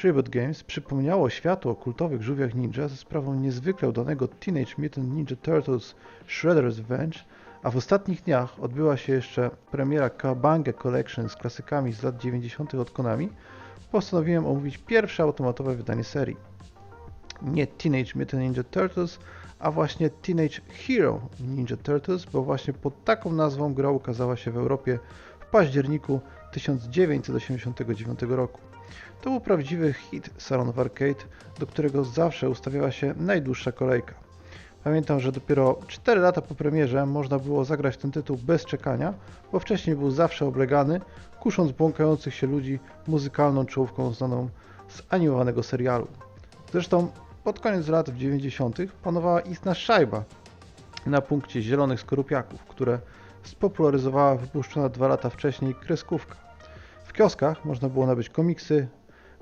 Tribute Games przypomniało światu o kultowych żółwiach ninja ze sprawą niezwykle udanego Teenage Mutant Ninja Turtles Shredder's Revenge, a w ostatnich dniach odbyła się jeszcze premiera Kabanga Collection z klasykami z lat 90. od Konami, postanowiłem omówić pierwsze automatowe wydanie serii. Nie Teenage Mutant Ninja Turtles, a właśnie Teenage Hero Ninja Turtles, bo właśnie pod taką nazwą gra ukazała się w Europie w październiku 1989 roku. To był prawdziwy hit salonów arcade, do którego zawsze ustawiała się najdłuższa kolejka. Pamiętam, że dopiero 4 lata po premierze można było zagrać ten tytuł bez czekania, bo wcześniej był zawsze oblegany, kusząc błąkających się ludzi muzykalną czołówką znaną z animowanego serialu. Zresztą pod koniec lat 90. panowała istna szajba na punkcie zielonych skorupiaków, które spopularyzowała wypuszczona dwa lata wcześniej kreskówka. Kioskach można było nabyć komiksy,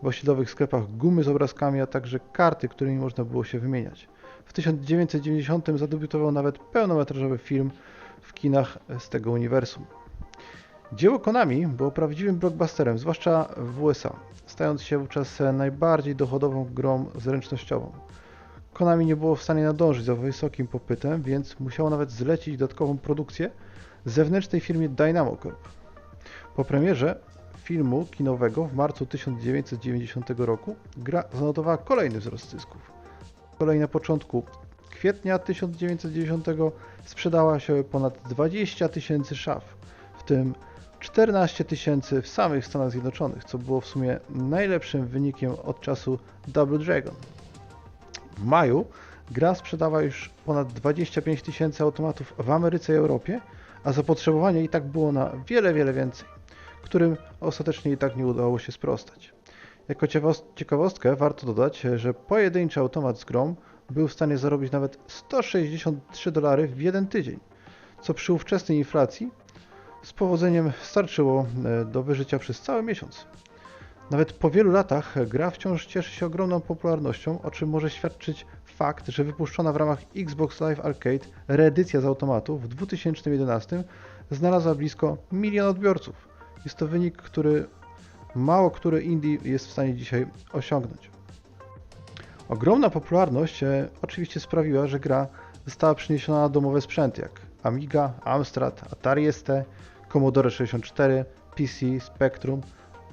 w osiedlowych sklepach gumy z obrazkami, a także karty, którymi można było się wymieniać. W 1990 zadebiutował nawet pełnometrażowy film w kinach z tego uniwersum. Dzieło Konami było prawdziwym blockbusterem, zwłaszcza w USA, stając się wówczas najbardziej dochodową grą zręcznościową. Konami nie było w stanie nadążyć za wysokim popytem, więc musiało nawet zlecić dodatkową produkcję zewnętrznej firmie Dynamo Corp. Po premierze filmu kinowego w marcu 1990 roku gra zanotowała kolejny wzrost zysków. Z kolei na początku kwietnia 1990 sprzedała się ponad 20 tysięcy szaf, w tym 14 tysięcy w samych Stanach Zjednoczonych, co było w sumie najlepszym wynikiem od czasu Double Dragon. W maju gra sprzedała już ponad 25 tysięcy automatów w Ameryce i Europie, a zapotrzebowanie i tak było na wiele, wiele więcej, którym ostatecznie i tak nie udało się sprostać. Jako ciekawostkę warto dodać, że pojedynczy automat z grą był w stanie zarobić nawet 163 dolary w jeden tydzień, co przy ówczesnej inflacji z powodzeniem starczyło e, do wyżycia przez cały miesiąc. Nawet po wielu latach gra wciąż cieszy się ogromną popularnością, o czym może świadczyć fakt, że wypuszczona w ramach Xbox Live Arcade reedycja z automatu w 2011 znalazła blisko milion odbiorców. Jest to wynik, który mało który indie jest w stanie dzisiaj osiągnąć. Ogromna popularność e, oczywiście sprawiła, że gra została przeniesiona na domowe sprzęty jak Amiga, Amstrad, Atari ST, Commodore 64, PC, Spectrum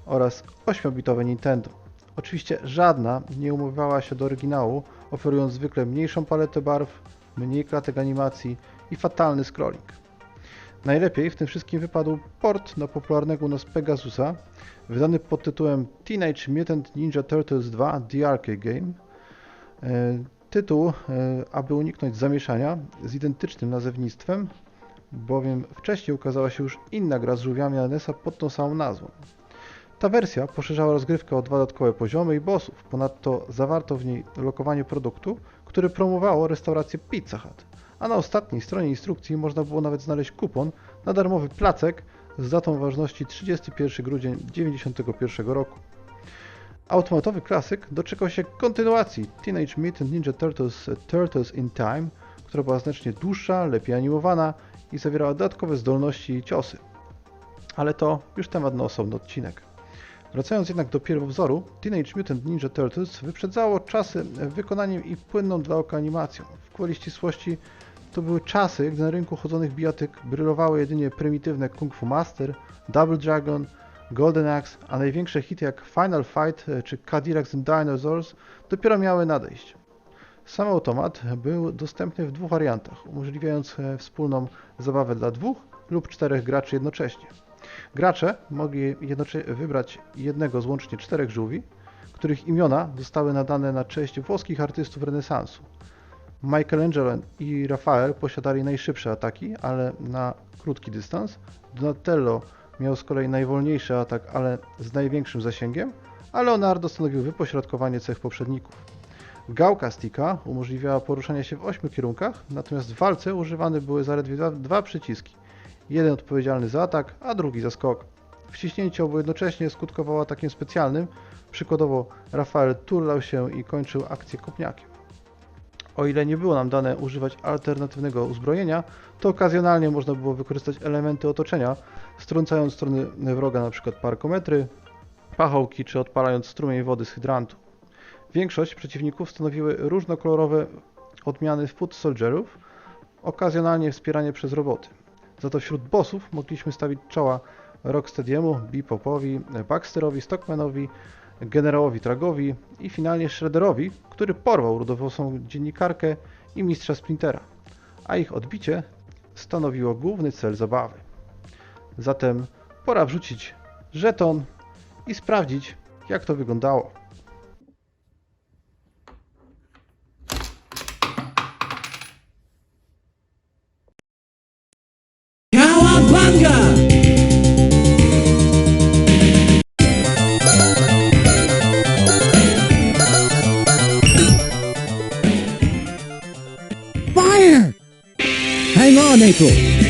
oraz 8-bitowe Nintendo. Oczywiście żadna nie umawiała się do oryginału, oferując zwykle mniejszą paletę barw, mniej klatek animacji i fatalny scrolling. Najlepiej w tym wszystkim wypadł port na popularnego u nas Pegasusa, wydany pod tytułem Teenage Mutant Ninja Turtles 2 The Arcade Game. E, tytuł, e, aby uniknąć zamieszania, z identycznym nazewnictwem, bowiem wcześniej ukazała się już inna gra z żółwiami NES-a pod tą samą nazwą. Ta wersja poszerzała rozgrywkę o dwa dodatkowe poziomy i bossów. Ponadto zawarto w niej lokowanie produktu, które promowało restaurację Pizza Hut. A na ostatniej stronie instrukcji można było nawet znaleźć kupon na darmowy placek z datą ważności 31 grudzień 1991 roku. Automatowy klasyk doczekał się kontynuacji Teenage Mutant Ninja Turtles Turtles in Time, która była znacznie dłuższa, lepiej animowana i zawierała dodatkowe zdolności i ciosy. Ale to już temat na osobny odcinek. Wracając jednak do pierwowzoru, Teenage Mutant Ninja Turtles wyprzedzało czasy wykonaniem i płynną dla oka animacją. W kwoli ścisłości to były czasy, gdy na rynku chodzonych bijatyk brylowały jedynie prymitywne Kung Fu Master, Double Dragon, Golden Axe, a największe hity jak Final Fight e, czy Cadillacs and Dinosaurs dopiero miały nadejść. Sam automat był dostępny w dwóch wariantach, umożliwiając e, wspólną zabawę dla dwóch lub czterech graczy jednocześnie. Gracze mogli wybrać jednego z łącznie czterech żółwi, których imiona zostały nadane na cześć włoskich artystów renesansu. Michelangelo i Rafael posiadali najszybsze ataki, ale na krótki dystans. Donatello miał z kolei najwolniejszy atak, ale z największym zasięgiem, a Leonardo stanowił wypośrodkowanie cech poprzedników. Gałka sticka umożliwiała poruszanie się w ośmiu kierunkach, natomiast w walce używane były zaledwie dwa, dwa przyciski. Jeden odpowiedzialny za atak, a drugi za skok. Wciśnięcie obu jednocześnie skutkowało atakiem specjalnym, przykładowo Rafael turlał się i kończył akcję kopniakiem. O ile nie było nam dane używać alternatywnego uzbrojenia, to okazjonalnie można było wykorzystać elementy otoczenia, strącając strony wroga np. parkometry, pachołki czy odpalając strumień wody z hydrantu. Większość przeciwników stanowiły różnokolorowe odmiany foot soldierów, okazjonalnie wspieranie przez roboty. Za to wśród bossów mogliśmy stawić czoła Rocksteadiemu, Bebopowi, Baxterowi, Stockmanowi, generałowi Tragowi i finalnie Shredderowi, który porwał rudowłosą dziennikarkę i mistrza Splintera, a ich odbicie stanowiło główny cel zabawy. Zatem pora wrzucić żeton i sprawdzić, jak to wyglądało. タイムアネイト。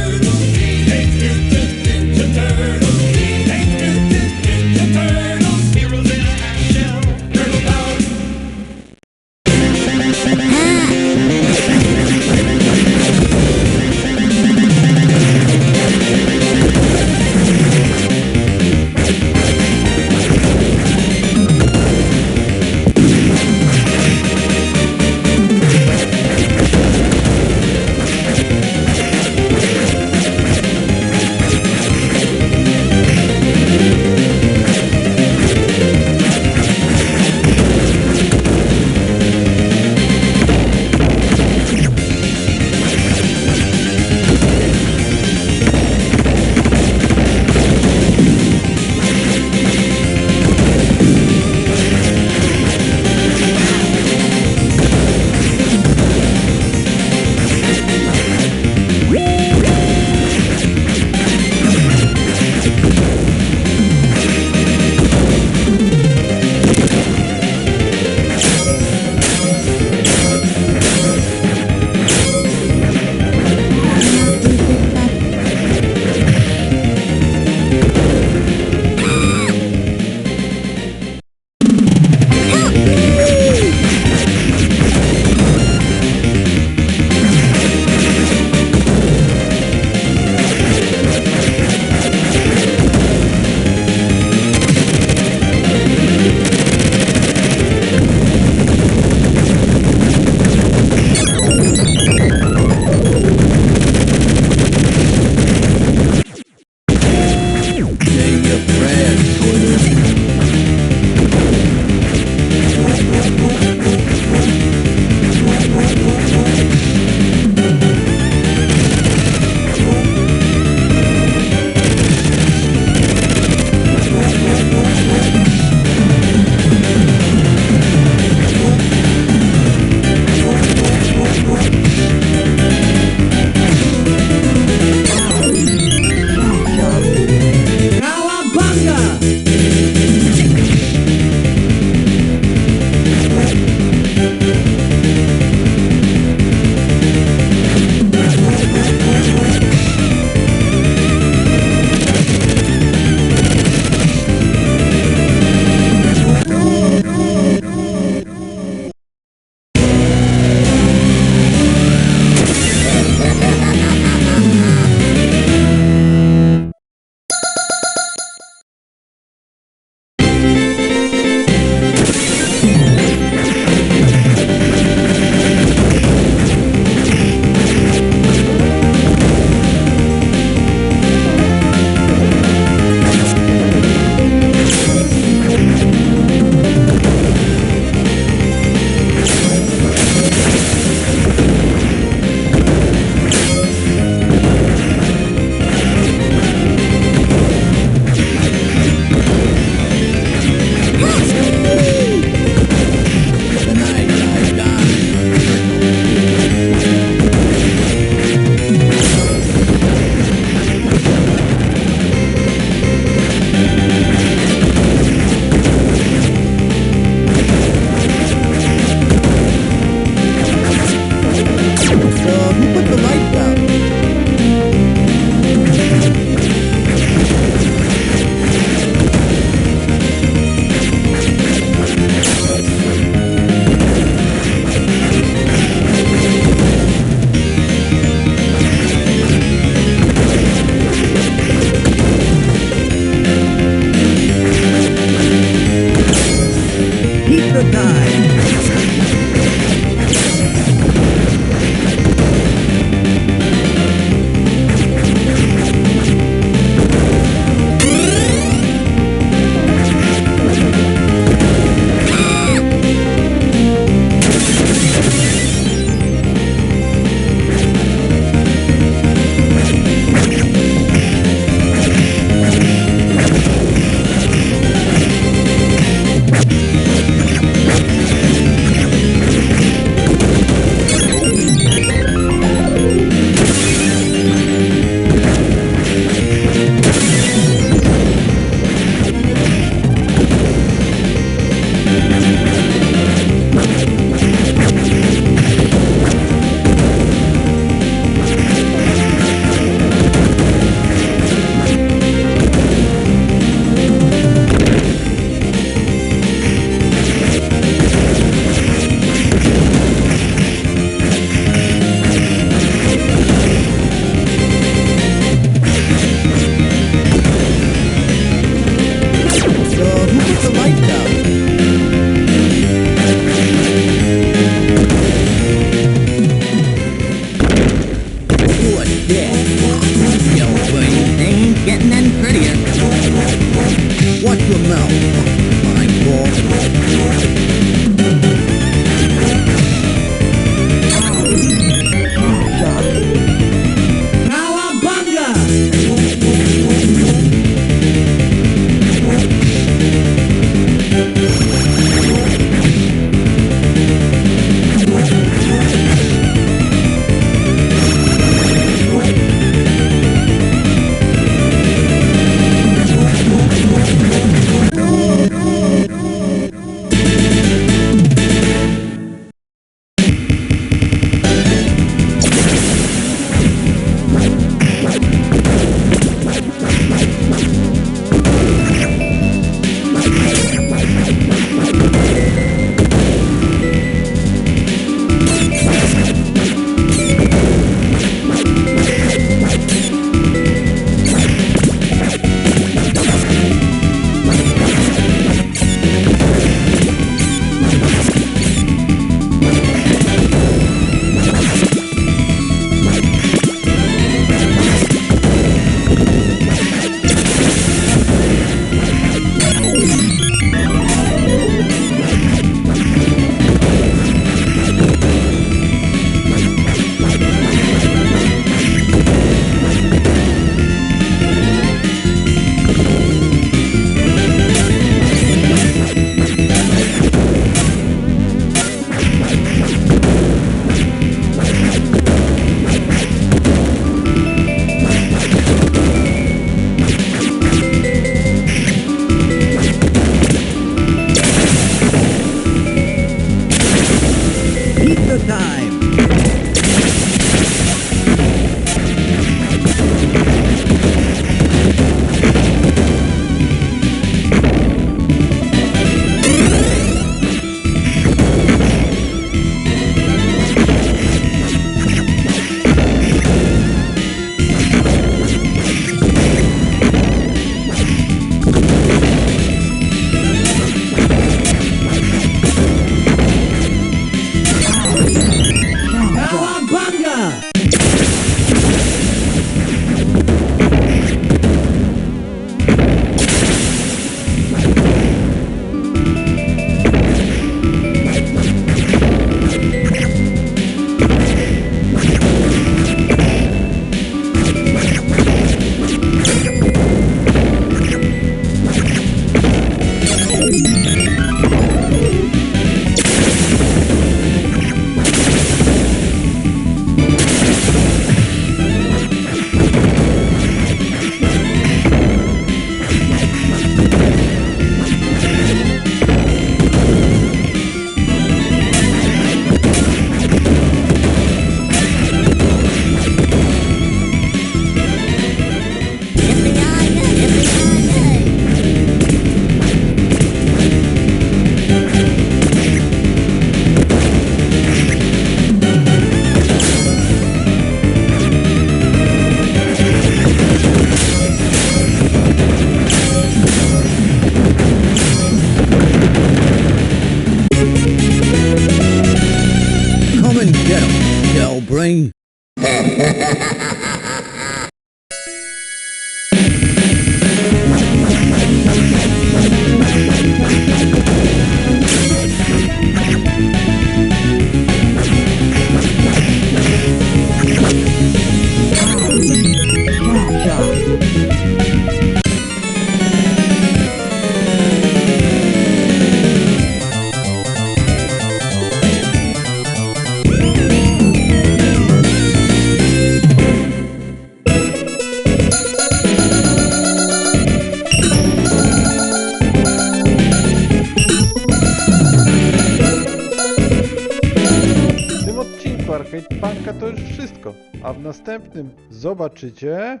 Następnym. Zobaczycie...